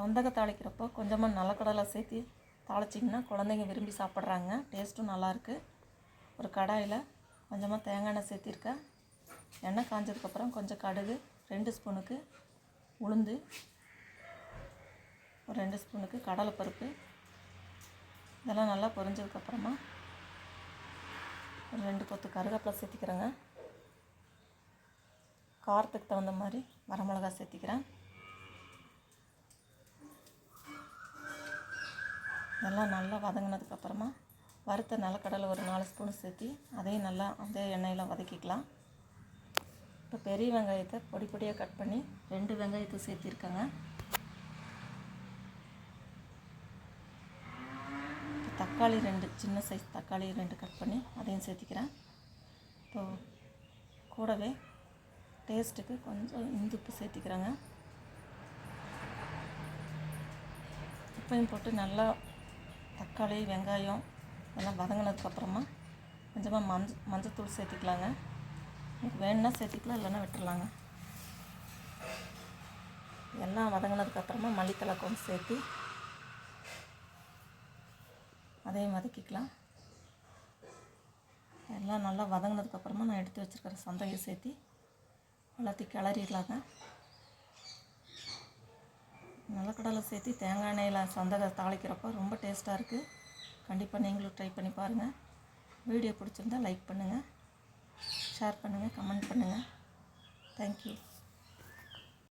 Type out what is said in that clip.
சொந்தக தாளிக்கிறப்போ கொஞ்சமாக நிலக்கடலை சேர்த்து தாளிச்சிங்கன்னா குழந்தைங்க விரும்பி சாப்பிட்றாங்க. டேஸ்ட்டும் நல்லாயிருக்கு ஒரு கடாயில் கொஞ்சமாக தேங்காய் எண்ணெய் சேர்த்திருக்கேன் எண்ணெய் காஞ்சதுக்கப்புறம் கொஞ்சம் கடுகு ரெண்டு ஸ்பூனுக்கு உளுந்து ஒரு ரெண்டு ஸ்பூனுக்கு கடலைப்பருப்பு. இதெல்லாம் நல்லா பொரிஞ்சதுக்கப்புறமா ஒரு ரெண்டு கொத்து கருவேப்பிலை சேர்த்திக்கிறேங்க. காரத்துக்கு தகுந்த மாதிரி வரமிளகா சேர்த்திக்கிறேன். நல்லா நல்லா வதங்கினதுக்கப்புறமா வறுத்த நிலக்கடலை ஒரு நாலு ஸ்பூன் சேர்த்தி அதையும் நல்லா அதே எண்ணெயில் வதக்கிக்கலாம். இப்போ பெரிய வெங்காயத்தை பொடி பொடியாக கட் பண்ணி ரெண்டு வெங்காயத்தை சேர்த்திருக்கேங்க. இப்போ தக்காளி ரெண்டு சின்ன சைஸ் தக்காளி ரெண்டு கட் பண்ணி அதையும் சேர்த்திக்கிறேன். இப்போ கூடவே டேஸ்ட்டுக்கு கொஞ்சம் இந்துப்பு சேர்த்திக்கிறேங்க. உப்பையும் போட்டு நல்லா தக்காளி வெங்காயம் எல்லாம் வதங்கினதுக்கப்புறமா கொஞ்சமாக மஞ்ச மஞ்சத்தூள் சேர்த்திக்கலாங்க. உங்களுக்கு வேணும்னா சேர்த்திக்கலாம் இல்லைன்னா விட்டுடலாங்க எல்லாம் வதங்கினதுக்கப்புறமா மல்லித்தலை கொஞ்சம் சேர்த்து அதையும் வதக்கிக்கலாம். எல்லாம் நல்லா வதங்கினதுக்கப்புறமா நான் எடுத்து வச்சுருக்கிற சந்தையை சேர்த்து எல்லாத்தையும் கிளறிடலாங்க. நிலக்கடலை சேர்த்து தேங்காய் எண்ணெயில் சந்தகை தாளிக்கிறப்போ ரொம்ப டேஸ்ட்டாக இருக்குது. கண்டிப்பாக நீங்களும் ட்ரை பண்ணி பாருங்கள். வீடியோ பிடிச்சிருந்தா லைக் பண்ணுங்கள். ஷேர் பண்ணுங்கள். கமெண்ட் பண்ணுங்கள். தேங்க்யூ